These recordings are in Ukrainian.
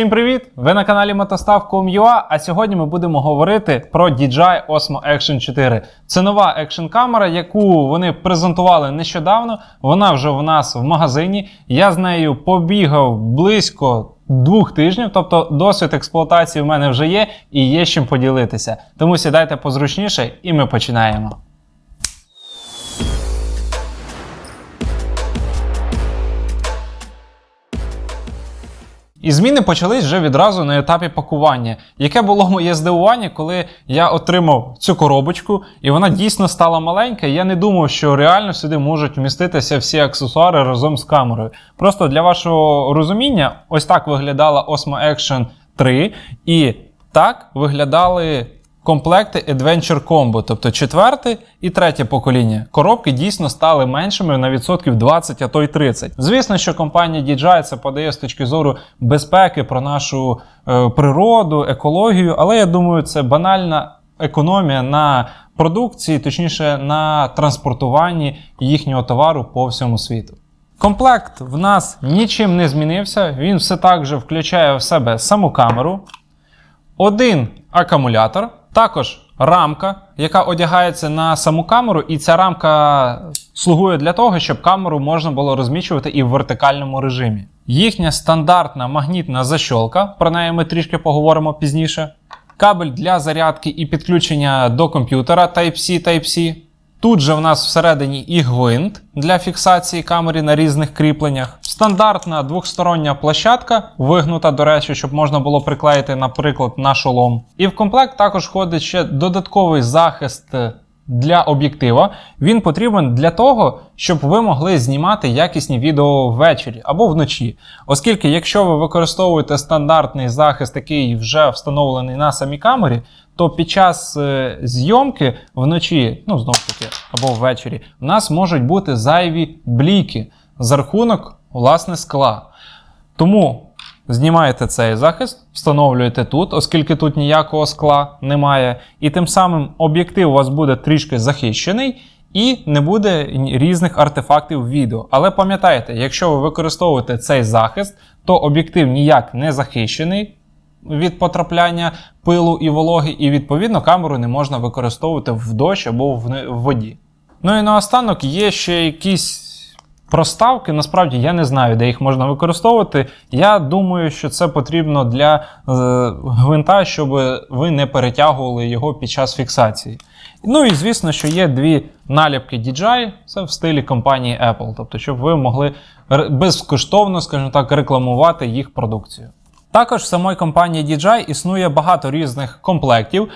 Всім привіт! Ви на каналі Мотостав.com.ua, а сьогодні ми будемо говорити про DJI Osmo Action 4. Це нова екшн камера, яку вони презентували нещодавно. Вона вже в нас в магазині. Я з нею побігав близько двох тижнів, тобто досвід експлуатації в мене вже є і є з чим поділитися. Тому сідайте позручніше і ми починаємо. І зміни почались вже відразу на етапі пакування. Яке було моє здивування, коли я отримав цю коробочку, і вона дійсно стала маленька. і Я не думав, що реально сюди можуть вміститися всі аксесуари разом з камерою. Просто для вашого розуміння, ось так виглядала Osmo Action 3, і так виглядали комплекти Adventure Combo, тобто четверте і третє покоління. Коробки дійсно стали меншими на відсотків 20, а то й 30. Звісно, що компанія DJI це подає з точки зору безпеки про нашу е, природу, екологію, але я думаю, це банальна економія на продукції, точніше на транспортуванні їхнього товару по всьому світу. Комплект в нас нічим не змінився. Він все так же включає в себе саму камеру, один акумулятор, також рамка, яка одягається на саму камеру, і ця рамка слугує для того, щоб камеру можна було розміщувати і в вертикальному режимі. Їхня стандартна магнітна защолка, про неї ми трішки поговоримо пізніше. Кабель для зарядки і підключення до комп'ютера Type-C Type-C. Тут же в нас всередині і гвинт для фіксації камери на різних кріпленнях. Стандартна двохстороння площадка, вигнута, до речі, щоб можна було приклеїти, наприклад, на шолом. І в комплект також входить ще додатковий захист для об'єктива. Він потрібен для того, щоб ви могли знімати якісні відео ввечері або вночі. Оскільки, якщо ви використовуєте стандартний захист, який вже встановлений на самій камері, то під час е, зйомки вночі, ну знову ж таки, або ввечері, у нас можуть бути зайві бліки за рахунок власне скла. Тому знімаєте цей захист, встановлюєте тут, оскільки тут ніякого скла немає, і тим самим об'єктив у вас буде трішки захищений. І не буде різних артефактів відео. Але пам'ятайте, якщо ви використовуєте цей захист, то об'єктив ніяк не захищений від потрапляння пилу і вологи, і відповідно камеру не можна використовувати в дощ або в воді. Ну і наостанок є ще якісь проставки. Насправді я не знаю, де їх можна використовувати. Я думаю, що це потрібно для е, гвинта, щоб ви не перетягували його під час фіксації. Ну і звісно, що є дві наліпки DJI, це в стилі компанії Apple, тобто, щоб ви могли безкоштовно, скажімо так, рекламувати їх продукцію. Також в самої компанії DJI існує багато різних комплектів.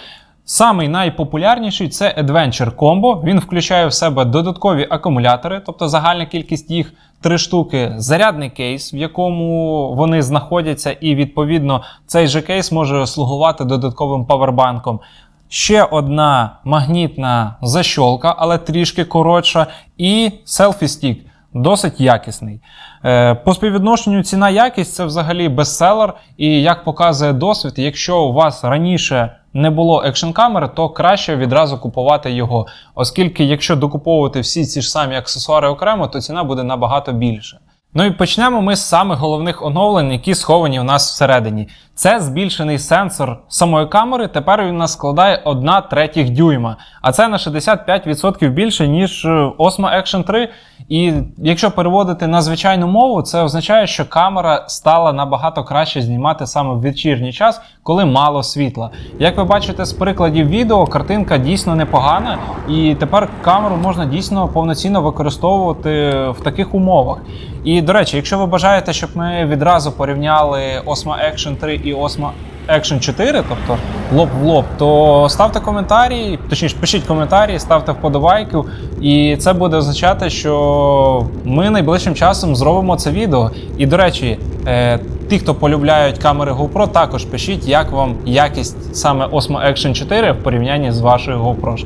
Самий найпопулярніший це Adventure Combo. Він включає в себе додаткові акумулятори, тобто загальна кількість їх три штуки, зарядний кейс, в якому вони знаходяться, і відповідно цей же кейс може слугувати додатковим павербанком. Ще одна магнітна защолка, але трішки коротша, і селфі стік. Досить якісний. Е, По співвідношенню ціна якість це взагалі бестселер. І як показує досвід, якщо у вас раніше не було екшн камери, то краще відразу купувати його. Оскільки, якщо докуповувати всі ці ж самі аксесуари окремо, то ціна буде набагато більше. Ну і почнемо ми з самих головних оновлень, які сховані у нас всередині. Це збільшений сенсор самої камери. Тепер він у нас складає 1 третіх дюйма. А це на 65% більше, ніж Osmo Action 3. І якщо переводити на звичайну мову, це означає, що камера стала набагато краще знімати саме в вечірній час, коли мало світла. Як ви бачите з прикладів відео, картинка дійсно непогана, і тепер камеру можна дійсно повноцінно використовувати в таких умовах. І до речі, якщо ви бажаєте, щоб ми відразу порівняли Osmo Action 3 і Osmo Action 4, тобто лоб в лоб, то ставте коментарі, точніше, пишіть коментарі, ставте вподобайки, і це буде означати, що ми найближчим часом зробимо це відео. І до речі, е, ті, хто полюбляють камери GoPro, також пишіть, як вам якість саме Osmo Action 4 в порівнянні з вашою GoPro.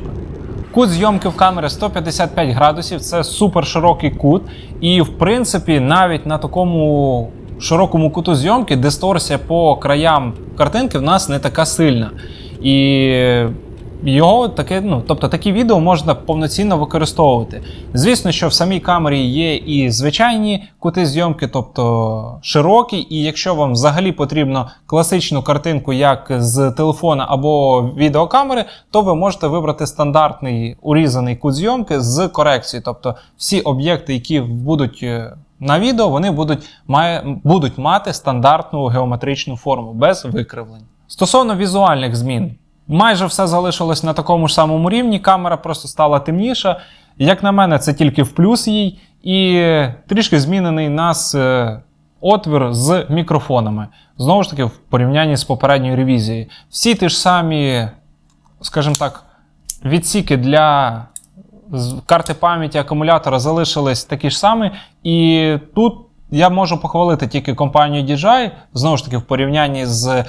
Кут зйомки в камери 155 градусів, це супер широкий кут. І в принципі, навіть на такому широкому куту зйомки дисторсія по краям картинки в нас не така сильна. І його таке, ну тобто такі відео можна повноцінно використовувати. Звісно, що в самій камері є і звичайні кути зйомки, тобто широкі, і якщо вам взагалі потрібно класичну картинку, як з телефона або відеокамери, то ви можете вибрати стандартний урізаний кут зйомки з корекцією. Тобто всі об'єкти, які будуть е, на відео, вони будуть, має, будуть мати стандартну геометричну форму без викривлень. Стосовно візуальних змін, майже все залишилось на такому ж самому рівні. Камера просто стала темніша. Як на мене, це тільки в плюс їй, і трішки змінений нас е, отвір з мікрофонами. Знову ж таки, в порівнянні з попередньою ревізією. Всі ті ж самі, скажімо так, відсіки для карти пам'яті акумулятора залишились такі ж самі. І тут я можу похвалити тільки компанію DJI, знову ж таки, в порівнянні з е,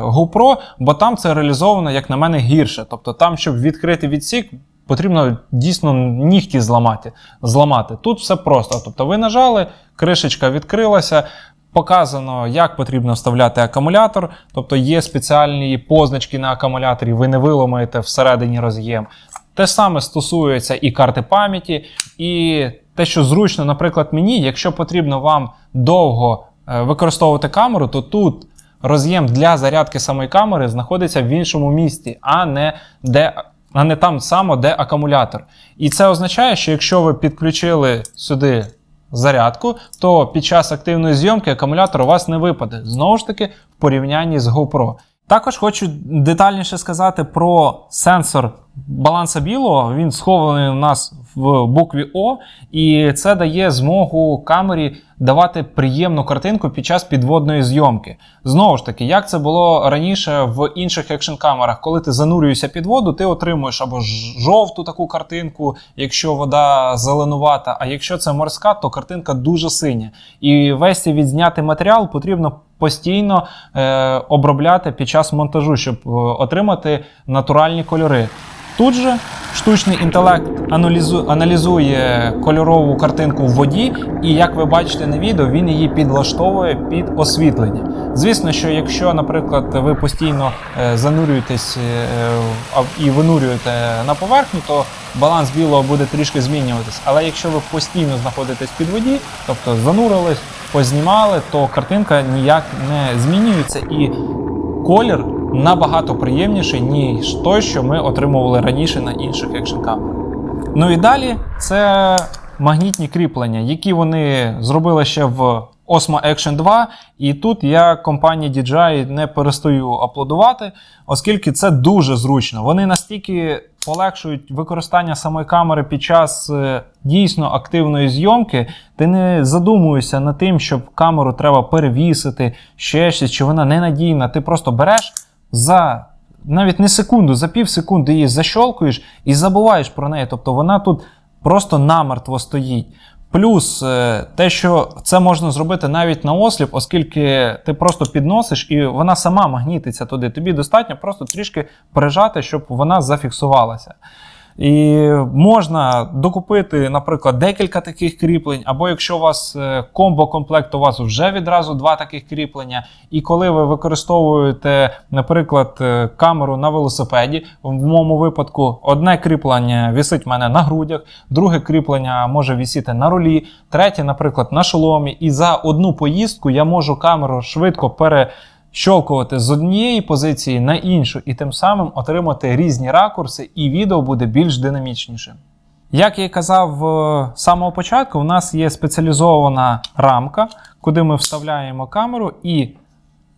GoPro, бо там це реалізовано, як на мене, гірше. Тобто там, щоб відкрити відсік, потрібно дійсно нігті зламати. зламати. Тут все просто. Тобто ви нажали, кришечка відкрилася. Показано, як потрібно вставляти акумулятор, тобто є спеціальні позначки на акумуляторі, ви не виламаєте всередині роз'єм. Те саме стосується і карти пам'яті, і те, що зручно, наприклад, мені, якщо потрібно вам довго е, використовувати камеру, то тут роз'єм для зарядки самої камери знаходиться в іншому місці, а не де. А не там само, де акумулятор. І це означає, що якщо ви підключили сюди зарядку, то під час активної зйомки акумулятор у вас не випаде. Знову ж таки, в порівнянні з GoPro. Також хочу детальніше сказати про сенсор баланса білого. Він схований у нас в букві О, і це дає змогу камері давати приємну картинку під час підводної зйомки. Знову ж таки, як це було раніше в інших екшн камерах, коли ти занурюєшся під воду, ти отримуєш або жовту таку картинку, якщо вода зеленувата. А якщо це морська, то картинка дуже синя. І весь цей відзнятий матеріал потрібно постійно е, обробляти під час монтажу, щоб е, отримати натуральні кольори. Тут же штучний інтелект аналізує кольорову картинку в воді, і як ви бачите на відео, він її підлаштовує під освітлення. Звісно, що якщо, наприклад, ви постійно е, занурюєтесь е, і винурюєте на поверхню, то баланс білого буде трішки змінюватись. Але якщо ви постійно знаходитесь під воді, тобто занурились, познімали, то картинка ніяк не змінюється і колір набагато приємніший, ніж той, що ми отримували раніше на інших екшн камерах. Ну і далі це магнітні кріплення, які вони зробили ще в Osmo Action 2. І тут я компанії DJI не перестаю аплодувати, оскільки це дуже зручно. Вони настільки полегшують використання самої камери під час е, дійсно активної зйомки. Ти не задумуєшся над тим, щоб камеру треба перевісити, ще щось, чи вона ненадійна. Ти просто береш за навіть не секунду, за пів секунди її защолкуєш і забуваєш про неї. Тобто вона тут просто намертво стоїть. Плюс е, те, що це можна зробити навіть на осліп, оскільки ти просто підносиш і вона сама магнітиться туди. Тобі достатньо просто трішки прижати, щоб вона зафіксувалася. І можна докупити, наприклад, декілька таких кріплень, або якщо у вас е, комбо-комплект, у вас вже відразу два таких кріплення. І коли ви використовуєте, наприклад, е, камеру на велосипеді, в моєму випадку одне кріплення висить в мене на грудях, друге кріплення може висіти на рулі, третє, наприклад, на шоломі. І за одну поїздку я можу камеру швидко пере щолкувати з однієї позиції на іншу, і тим самим отримати різні ракурси, і відео буде більш динамічнішим. Як я і казав е, з самого початку, у нас є спеціалізована рамка, куди ми вставляємо камеру, і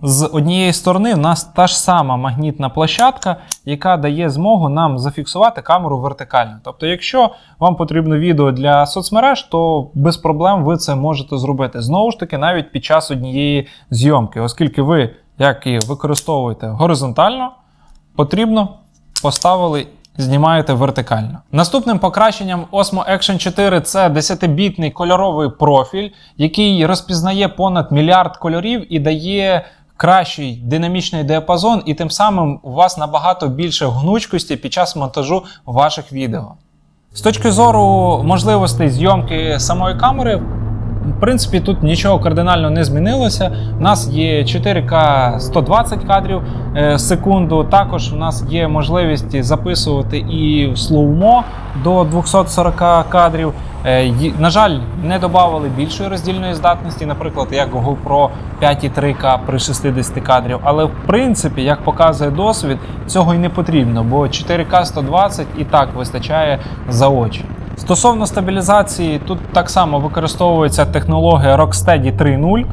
з однієї сторони в нас та ж сама магнітна площадка, яка дає змогу нам зафіксувати камеру вертикально. Тобто, якщо вам потрібно відео для соцмереж, то без проблем ви це можете зробити. Знову ж таки, навіть під час однієї зйомки, оскільки ви, як і використовуєте горизонтально, потрібно поставили. Знімаєте вертикально. Наступним покращенням Osmo Action 4 це 10-бітний кольоровий профіль, який розпізнає понад мільярд кольорів і дає кращий динамічний діапазон, і тим самим у вас набагато більше гнучкості під час монтажу ваших відео. З точки зору можливостей зйомки самої камери, в принципі, тут нічого кардинально не змінилося. У нас є 4К 120 кадрів е, в секунду. Також у нас є можливість записувати і в слоумо до 240 кадрів. Е, На жаль, не додавали більшої роздільної здатності, наприклад, як GoPro 5,3К при 60 кадрів. Але в принципі, як показує досвід, цього й не потрібно, бо 4К 120 і так вистачає за очі. Стосовно стабілізації, тут так само використовується технологія Rocksteady 3.0.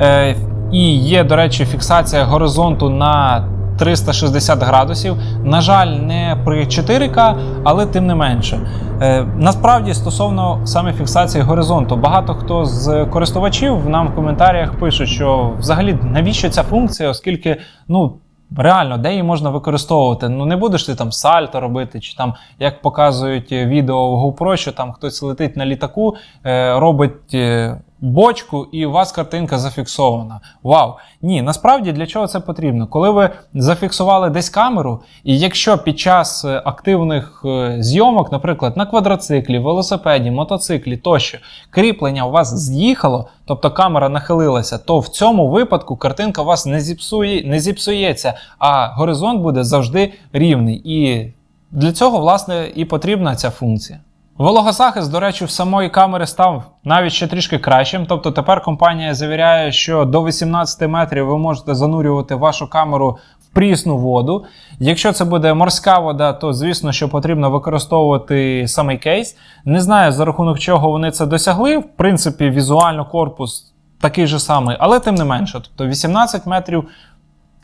Е, і є, до речі, фіксація горизонту на 360 градусів. На жаль, не при 4К, але тим не менше. Е, насправді, стосовно саме фіксації горизонту, багато хто з користувачів нам в коментарях пишуть, що взагалі навіщо ця функція, оскільки ну. Реально, де її можна використовувати? Ну не будеш ти там сальто робити, чи там, як показують е, відео в GoPro, що там хтось летить на літаку, е, робить е, бочку, і у вас картинка зафіксована. Вау! Ні, насправді для чого це потрібно? Коли ви зафіксували десь камеру, і якщо під час е, активних е, зйомок, наприклад, на квадроциклі, велосипеді, мотоциклі тощо, кріплення у вас з'їхало, тобто камера нахилилася, то в цьому випадку картинка у вас не зіпсує, не зіпсується, а горизонт буде завжди рівний. І для цього, власне, і потрібна ця функція. Вологозахист, до речі, в самої камери став навіть ще трішки кращим. Тобто тепер компанія завіряє, що до 18 метрів ви можете занурювати вашу камеру в прісну воду. Якщо це буде морська вода, то звісно, що потрібно використовувати самий кейс. Не знаю, за рахунок чого вони це досягли. В принципі, візуально корпус такий же самий, але тим не менше. Тобто 18 метрів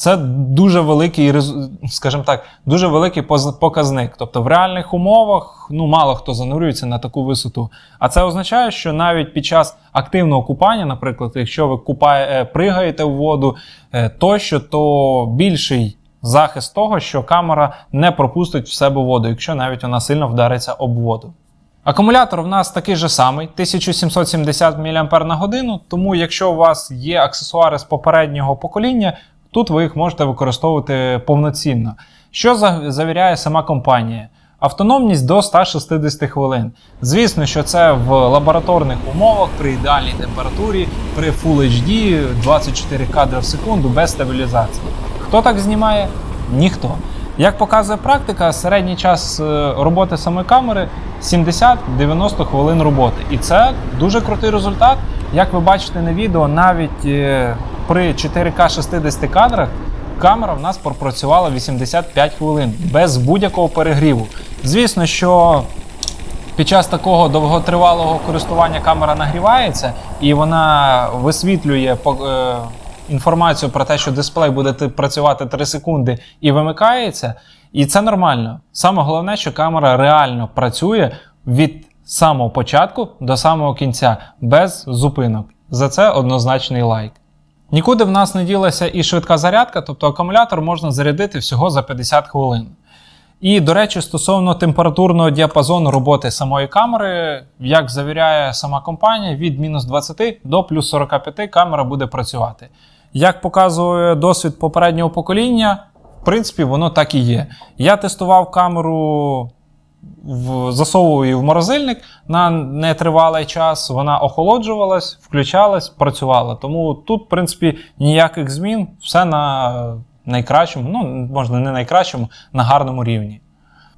це дуже великий, скажімо так, дуже великий показник. Тобто в реальних умовах ну, мало хто занурюється на таку висоту. А це означає, що навіть під час активного купання, наприклад, якщо ви купає, е, пригаєте в воду е, тощо, то більший захист того, що камера не пропустить в себе воду, якщо навіть вона сильно вдариться об воду. Акумулятор в нас такий же самий 1770 мАч тому якщо у вас є аксесуари з попереднього покоління, тут ви їх можете використовувати повноцінно. Що завіряє сама компанія? Автономність до 160 хвилин. Звісно, що це в лабораторних умовах при ідеальній температурі, при Full HD 24 кадри в секунду без стабілізації. Хто так знімає? Ніхто. Як показує практика, середній час е, роботи самої камери 70-90 хвилин роботи. І це дуже крутий результат. Як ви бачите на відео, навіть е, при 4К 60 кадрах камера в нас пропрацювала 85 хвилин без будь-якого перегріву. Звісно, що під час такого довготривалого користування камера нагрівається і вона висвітлює е, інформацію про те, що дисплей буде працювати 3 секунди і вимикається. І це нормально. Саме головне, що камера реально працює від самого початку до самого кінця, без зупинок. За це однозначний лайк. Нікуди в нас не ділася і швидка зарядка, тобто акумулятор можна зарядити всього за 50 хвилин. І, до речі, стосовно температурного діапазону роботи самої камери, як завіряє сама компанія, від мінус 20 до плюс 45 камера буде працювати. Як показує досвід попереднього покоління, в принципі, воно так і є. Я тестував камеру, в, засовував її в морозильник на нетривалий час, вона охолоджувалась, включалась, працювала. Тому тут, в принципі, ніяких змін, все на найкращому, ну, можна не найкращому, на гарному рівні.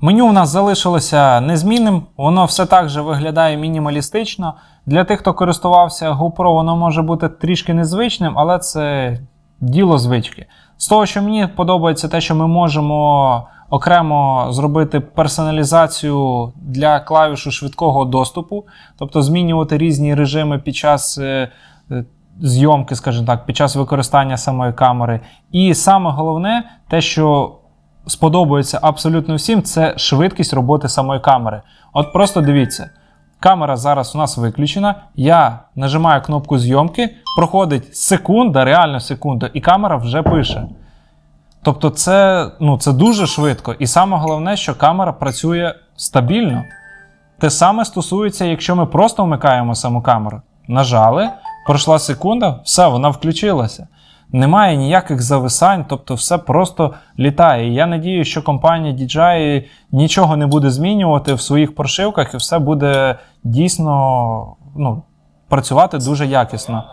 Меню у нас залишилося незмінним, воно все так же виглядає мінімалістично. Для тих, хто користувався GoPro, воно може бути трішки незвичним, але це діло звички. З того, що мені подобається те, що ми можемо окремо зробити персоналізацію для клавішу швидкого доступу, тобто змінювати різні режими під час е, е, зйомки, скажімо так, під час використання самої камери. І саме головне, те, що сподобається абсолютно всім, це швидкість роботи самої камери. От просто дивіться. Камера зараз у нас виключена. Я нажимаю кнопку зйомки, проходить секунда, реально секунда, і камера вже пише. Тобто, це, ну, це дуже швидко. І саме головне, що камера працює стабільно. Те саме стосується, якщо ми просто вмикаємо саму камеру. Нажали, пройшла секунда, все, вона включилася. Немає ніяких зависань, тобто все просто літає. І я надію, що компанія DJI нічого не буде змінювати в своїх прошивках, і все буде дійсно ну, працювати дуже якісно.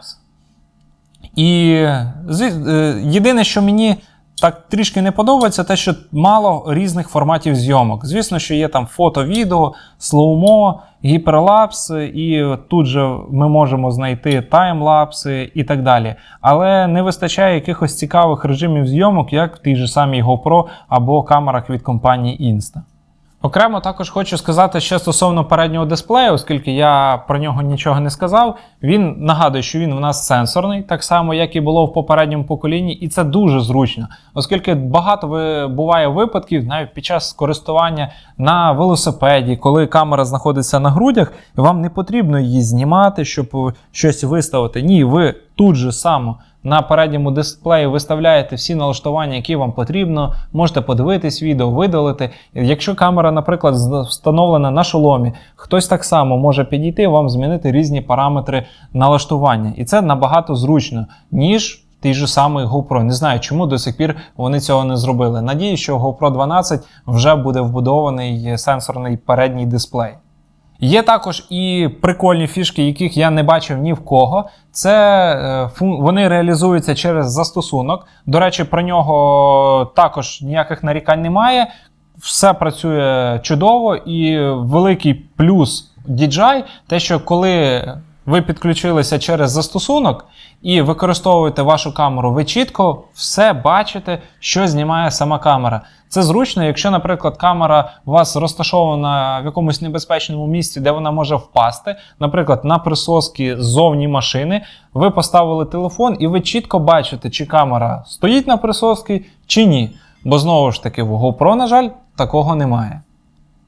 І е, єдине, що мені так трішки не подобається, те, що мало різних форматів зйомок. Звісно, що є там фото, відео, слоумо, гіперлапс, і тут же ми можемо знайти таймлапси і так далі. Але не вистачає якихось цікавих режимів зйомок, як в тій же самій GoPro або камерах від компанії Insta. Окремо також хочу сказати ще стосовно переднього дисплею, оскільки я про нього нічого не сказав. Він нагадує, що він в нас сенсорний, так само як і було в попередньому поколінні, і це дуже зручно, оскільки багато буває випадків навіть під час користування на велосипеді, коли камера знаходиться на грудях, вам не потрібно її знімати, щоб щось виставити. Ні, ви тут же само на передньому дисплеї виставляєте всі налаштування, які вам потрібно. Можете подивитись відео, видалити. Якщо камера, наприклад, встановлена на шоломі, хтось так само може підійти вам змінити різні параметри налаштування. І це набагато зручно, ніж той же самий GoPro. Не знаю, чому до сих пір вони цього не зробили. Надію, що GoPro 12 вже буде вбудований сенсорний передній дисплей. Є також і прикольні фішки, яких я не бачив ні в кого. Це е, вони реалізуються через застосунок. До речі, про нього також ніяких нарікань немає. Все працює чудово, і великий плюс DJI те, що коли ви підключилися через застосунок і використовуєте вашу камеру, ви чітко все бачите, що знімає сама камера. Це зручно, якщо, наприклад, камера у вас розташована в якомусь небезпечному місці, де вона може впасти, наприклад, на присоски ззовні машини, ви поставили телефон і ви чітко бачите, чи камера стоїть на присоски, чи ні. Бо знову ж таки, в GoPro, на жаль, такого немає.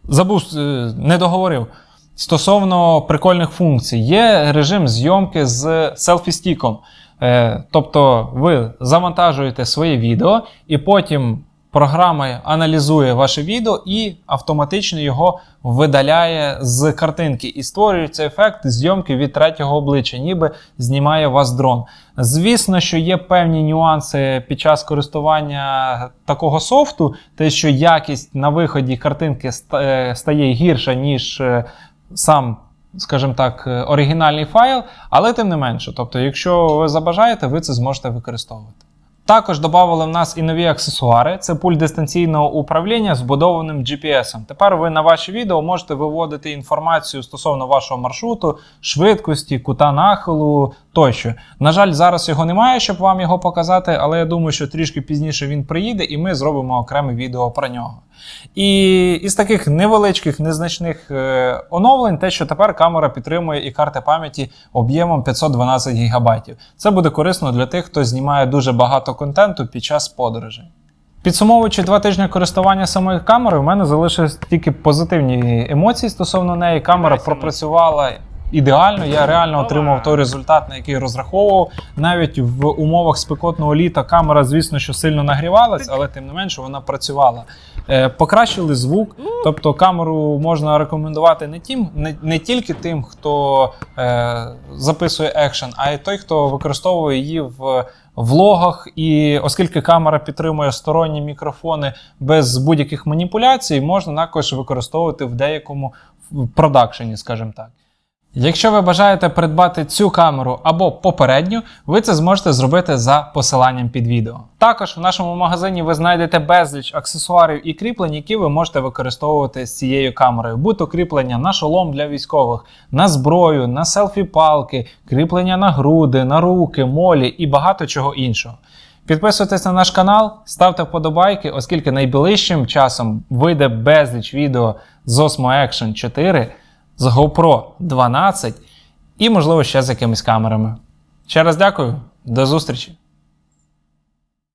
Забув, е, не договорив. Стосовно прикольних функцій, є режим зйомки з селфі-стіком. Е, тобто ви завантажуєте своє відео, і потім програма аналізує ваше відео і автоматично його видаляє з картинки. І створюється ефект зйомки від третього обличчя, ніби знімає вас дрон. Звісно, що є певні нюанси під час користування такого софту, те, що якість на виході картинки е, стає гірша, ніж е, сам, скажімо так, е, оригінальний файл, але тим не менше. Тобто, якщо ви забажаєте, ви це зможете використовувати. Також додали в нас і нові аксесуари. Це пульт дистанційного управління з вбудованим GPS. Тепер ви на ваші відео можете виводити інформацію стосовно вашого маршруту, швидкості, кута нахилу тощо. На жаль, зараз його немає, щоб вам його показати, але я думаю, що трішки пізніше він приїде і ми зробимо окреме відео про нього. І із таких невеличких, незначних е, оновлень, те, що тепер камера підтримує і карти пам'яті об'ємом 512 ГБ. Це буде корисно для тих, хто знімає дуже багато контенту під час подорожей. Підсумовуючи два тижні користування самою камерою, в мене залишились тільки позитивні емоції стосовно неї. Камера пропрацювала ідеально. Я реально отримав той результат, на який розраховував. Навіть в умовах спекотного літа камера, звісно, що сильно нагрівалась, але тим не менше вона працювала. Е, Покращили звук, тобто камеру можна рекомендувати не тим, не, не тільки тим, хто е, записує екшен, а й той, хто використовує її в влогах. І оскільки камера підтримує сторонні мікрофони без будь-яких маніпуляцій, можна також використовувати в деякому продакшені, скажімо так. Якщо ви бажаєте придбати цю камеру або попередню, ви це зможете зробити за посиланням під відео. Також в нашому магазині ви знайдете безліч аксесуарів і кріплень, які ви можете використовувати з цією камерою. Будь то кріплення на шолом для військових, на зброю, на селфі-палки, кріплення на груди, на руки, молі і багато чого іншого. Підписуйтесь на наш канал, ставте вподобайки, оскільки найближчим часом вийде безліч відео з Osmo Action 4, з GoPro 12 і, можливо, ще з якимись камерами. Ще раз дякую, до зустрічі!